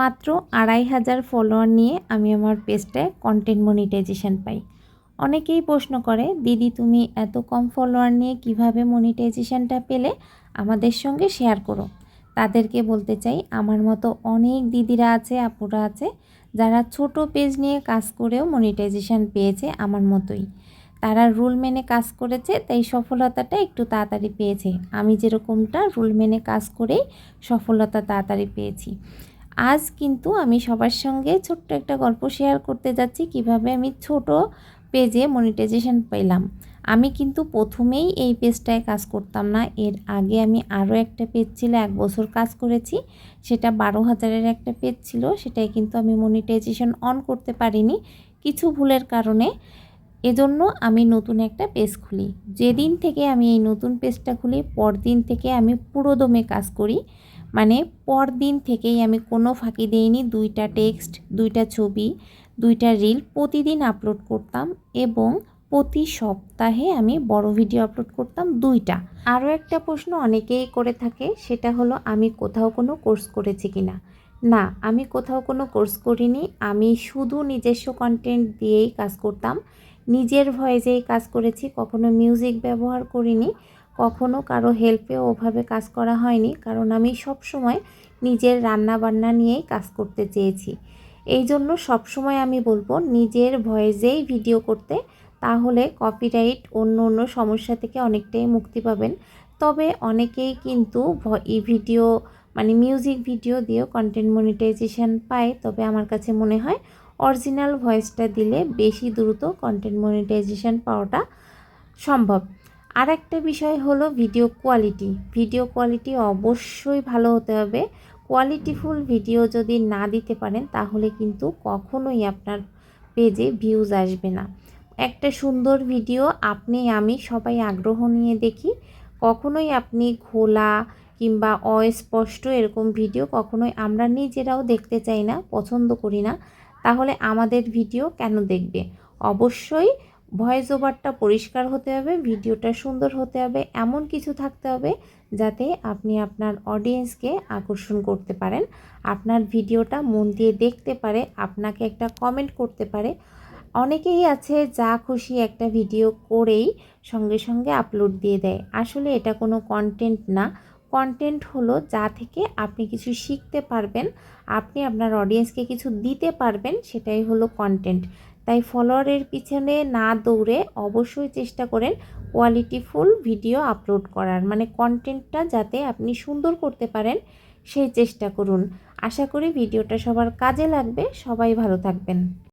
মাত্র আড়াই হাজার ফলোয়ার নিয়ে আমি আমার পেজটায় কন্টেন্ট মনিটাইজেশন পাই। অনেকেই প্রশ্ন করে, দিদি, তুমি এত কম ফলোয়ার নিয়ে কীভাবে মনিটাইজেশনটা পেলে? আমাদের সঙ্গে শেয়ার করো। তাদেরকে বলতে চাই, আমার মতো অনেক দিদিরা আছে, আপুরা আছে, যারা ছোট পেজ নিয়ে কাজ করেও মনিটাইজেশন পেয়েছে আমার মতোই। তারা রুল মেনে কাজ করেছে, তাই সফলতাটা একটু তাড়াতাড়ি পেয়েছে। আমি যেরকমটা রুল মেনে কাজ করেই সফলতা তাড়াতাড়ি পেয়েছি। আজ কিন্তু আমি সবার সঙ্গে ছোট্ট একটা গল্প শেয়ার করতে যাচ্ছি, কীভাবে আমি ছোট পেজে মনিটাইজেশন পেলাম। আমি কিন্তু প্রথমেই এই পেজটায় কাজ করতাম না, এর আগে আমি আরও একটা পেজ ছিল, এক বছর কাজ করেছি, সেটা বারো হাজারের একটা পেজ ছিল, সেটাই কিন্তু আমি মনিটাইজেশন অন করতে পারিনি কিছু ভুলের কারণে। এজন্য আমি নতুন একটা পেজ খুলি। যেদিন থেকে আমি এই নতুন পেজটা খুলি, পরদিন থেকে আমি পুরোদমে কাজ করি। মানে পরদিন থেকেই আমি কোনো ফাঁকি দিইনি, দুইটা টেক্সট, দুইটা ছবি, দুইটা রিল প্রতিদিন আপলোড করতাম এবং প্রতি সপ্তাহে আমি বড় ভিডিও আপলোড করতাম দুইটা। আরও একটা প্রশ্ন অনেকেই করে থাকে, সেটা হলো, আমি কোথাও কোনো কোর্স করেছি কি না না আমি কোথাও কোনো কোর্স করিনি, আমি শুধু নিজস্ব কন্টেন্ট দিয়েই কাজ করতাম। নিজের ভয়েসেই কাজ করেছি, কখনো মিউজিক ব্যবহার করিনি। কখনো কারও হেল্পেও ওভাবে কাজ করা হয়নি, কারণ আমি সব সময় নিজের রান্না বান্না নিয়েই কাজ করতে চেয়েছি। এই জন্য সবসময় আমি বলব, নিজের ভয়েসেই ভিডিও করতে, তাহলে কপিরাইট অন্য অন্য সমস্যা থেকে অনেকটাই মুক্তি পাবেন। তবে অনেকেই কিন্তু এই ভিডিও মানে মিউজিক ভিডিও দিয়েও কন্টেন্ট মনিটাইজেশন পায়, তবে আমার কাছে মনে হয় অরিজিনাল ভয়েসটা দিলে বেশি দ্রুত কন্টেন্ট মনিটাইজেশন পাওয়াটা সম্ভব। আর একটা বিষয় হলো ভিডিও কোয়ালিটি ভিডিও কোয়ালিটি অবশ্যই ভালো হতে হবে। কোয়ালিটিফুল ভিডিও যদি না দিতে পারেন, তাহলে কিন্তু কখনোই আপনার পেজে ভিউজ আসবে না। একটা সুন্দর ভিডিও আপনি, আমি সবাই আগ্রহ নিয়ে দেখি। কখনোই আপনি খোলা কিংবা অস্পষ্ট এরকম ভিডিও কখনোই আমরা নিজেরাও দেখতে চাই না, পছন্দ করি না। তাহলে আমাদের ভিডিও কেন দেখবে? অবশ্যই ভয়েস ওভারটা পরিষ্কার হতে হবে, ভিডিওটা সুন্দর হতে হবে, এমন কিছু থাকতে হবে যাতে আপনি আপনার অডিয়েন্সকে আকর্ষণ করতে পারেন। আপনার ভিডিওটা মন দিয়ে দেখতে পারে, আপনাকে একটা কমেন্ট করতে পারে। অনেকেই আছে যা খুশি একটা ভিডিও করেই সঙ্গে সঙ্গে আপলোড দিয়ে দেয়। আসলে এটা কোনো কন্টেন্ট না। কন্টেন্ট হলো যা থেকে আপনি কিছু শিখতে পারবেন, আপনি আপনার অডিয়েন্সকে কিছু দিতে পারবেন, সেটাই হলো কন্টেন্ট তাই ফলোয়ারের পিছনে না দৌড়ে অবশ্যই চেষ্টা করেন কোয়ালিটিফুল ভিডিও আপলোড করার। মানে কন্টেন্টটা যাতে আপনি সুন্দর করতে পারেন, সেই চেষ্টা করুন। আশা করি ভিডিওটা সবার কাজে লাগবে। সবাই ভালো থাকবেন।